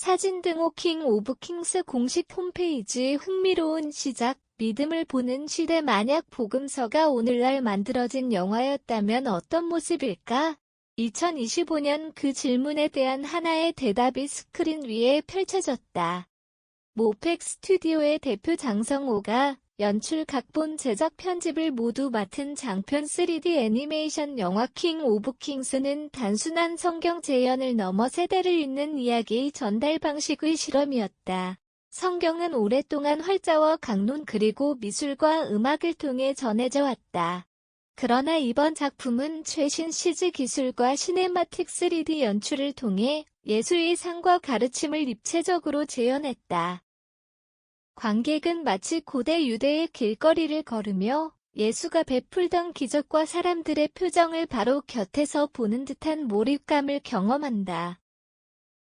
사진 등 호 킹 오브 킹스 공식 홈페이지 흥미로운 시작 믿음을 보는 시대 만약 복음서가 오늘날 만들어진 영화였다면 어떤 모습일까? 2025년 그 질문에 대한 하나의 대답이 스크린 위에 펼쳐졌다. 모펙 스튜디오의 대표 장성호가 연출 각본 제작 편집을 모두 맡은 장편 3D 애니메이션 영화 킹 오브 킹스는 단순한 성경 재현을 넘어 세대를 잇는 이야기 전달 방식의 실험이었다. 성경은 오랫동안 활자와 강론 그리고 미술과 음악을 통해 전해져 왔다. 그러나 이번 작품은 최신 CG 기술과 시네마틱 3D 연출을 통해 예수의 상과 가르침을 입체적으로 재현했다. 관객은 마치 고대 유대의 길거리를 걸으며 예수가 베풀던 기적과 사람들의 표정을 바로 곁에서 보는 듯한 몰입감을 경험한다.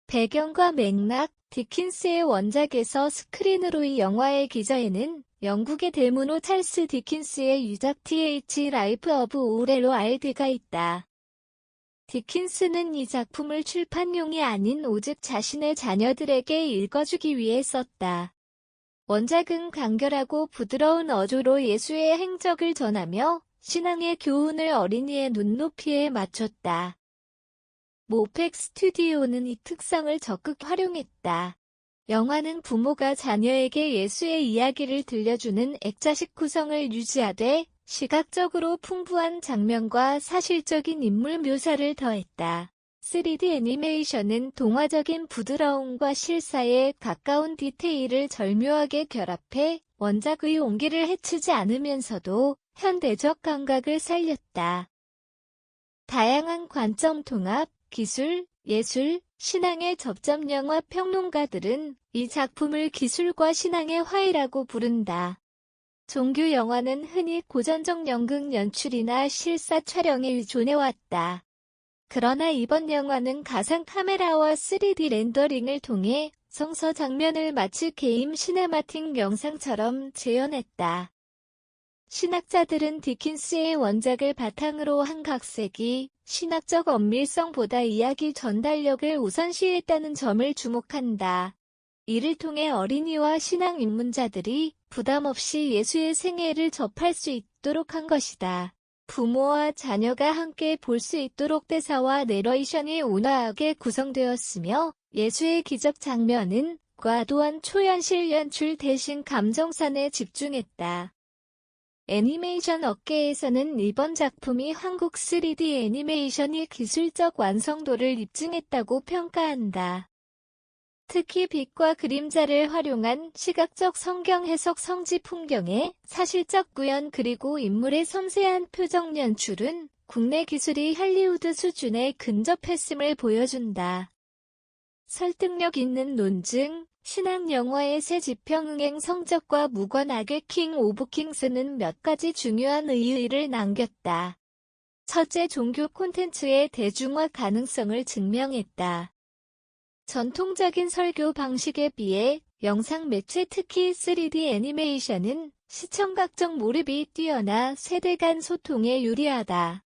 배경과 맥락, 디킨스의 원작에서 스크린으로 이 영화의 기저에는 영국의 대문호 찰스 디킨스의 유작 TH 라이프 어브 오레로 알드가 있다. 디킨스는 이 작품을 출판용이 아닌 오직 자신의 자녀들에게 읽어주기 위해 썼다. 원작은 간결하고 부드러운 어조로 예수의 행적을 전하며 신앙의 교훈을 어린이의 눈높이에 맞췄다. 모펙 스튜디오는 이 특성을 적극 활용했다. 영화는 부모가 자녀에게 예수의 이야기를 들려주는 액자식 구성을 유지하되 시각적으로 풍부한 장면과 사실적인 인물 묘사를 더했다. 3D 애니메이션은 동화적인 부드러움과 실사에 가까운 디테일을 절묘하게 결합해 원작의 온기를 해치지 않으면서도 현대적 감각을 살렸다. 다양한 관점 통합, 기술, 예술, 신앙의 접점 영화 평론가들은 이 작품을 기술과 신앙의 화해라고 부른다. 종교 영화는 흔히 고전적 연극 연출이나 실사 촬영에 의존해왔다. 그러나 이번 영화는 가상 카메라와 3D 렌더링을 통해 성서 장면을 마치 게임 시네마틱 영상처럼 재현했다. 신학자들은 디킨스의 원작을 바탕으로 한 각색이 신학적 엄밀성보다 이야기 전달력을 우선시했다는 점을 주목한다. 이를 통해 어린이와 신앙 입문자들이 부담 없이 예수의 생애를 접할 수 있도록 한 것이다. 부모와 자녀가 함께 볼 수 있도록 대사와 내러이션이 온화하게 구성되었으며 예수의 기적 장면은 과도한 초현실 연출 대신 감정선에 집중했다. 애니메이션 업계에서는 이번 작품이 한국 3D 애니메이션이 기술적 완성도를 입증했다고 평가한다. 특히 빛과 그림자를 활용한 시각적 성경 해석 성지 풍경에 사실적 구현 그리고 인물의 섬세한 표정 연출은 국내 기술이 할리우드 수준에 근접했음을 보여준다. 설득력 있는 논증, 신앙 영화의 새 지평응행 성적과 무관하게 킹 오브 킹스는 몇 가지 중요한 의의를 남겼다. 첫째 종교 콘텐츠의 대중화 가능성을 증명했다. 전통적인 설교 방식에 비해 영상 매체 특히 3D 애니메이션은 시청각적 몰입이 뛰어나 세대 간 소통에 유리하다.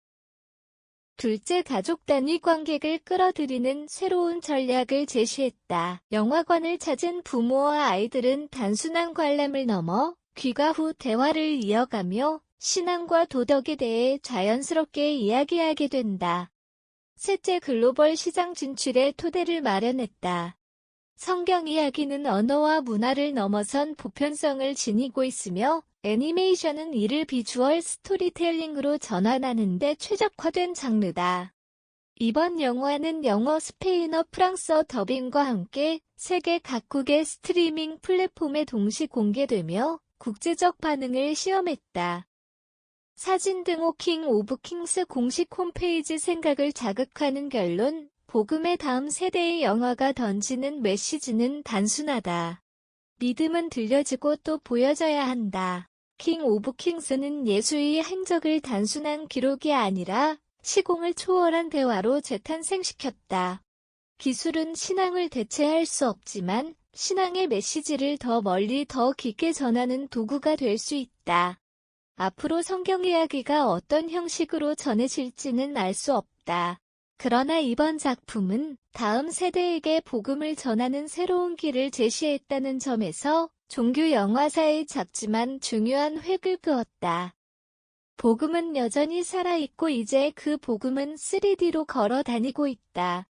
둘째 가족 단위 관객을 끌어들이는 새로운 전략을 제시했다. 영화관을 찾은 부모와 아이들은 단순한 관람을 넘어 귀가 후 대화를 이어가며 신앙과 도덕에 대해 자연스럽게 이야기하게 된다. 셋째 글로벌 시장 진출의 토대를 마련했다. 성경 이야기는 언어와 문화를 넘어선 보편성을 지니고 있으며 애니메이션은 이를 비주얼 스토리텔링으로 전환하는 데 최적화된 장르다. 이번 영화는 영어, 스페인어, 프랑스어 더빙과 함께 세계 각국의 스트리밍 플랫폼에 동시 공개되며 국제적 반응을 시험했다. 사진 등호 킹 오브 킹스 공식 홈페이지 생각을 자극하는 결론, 복음의 다음 세대의 영화가 던지는 메시지는 단순하다. 믿음은 들려지고 또 보여져야 한다. 킹 오브 킹스는 예수의 행적을 단순한 기록이 아니라 시공을 초월한 대화로 재탄생시켰다. 기술은 신앙을 대체할 수 없지만 신앙의 메시지를 더 멀리 더 깊게 전하는 도구가 될 수 있다. 앞으로 성경 이야기가 어떤 형식으로 전해질지는 알 수 없다. 그러나 이번 작품은 다음 세대에게 복음을 전하는 새로운 길을 제시했다는 점에서 종교 영화사의 작지만 중요한 획을 그었다. 복음은 여전히 살아있고 이제 그 복음은 3D로 걸어 다니고 있다.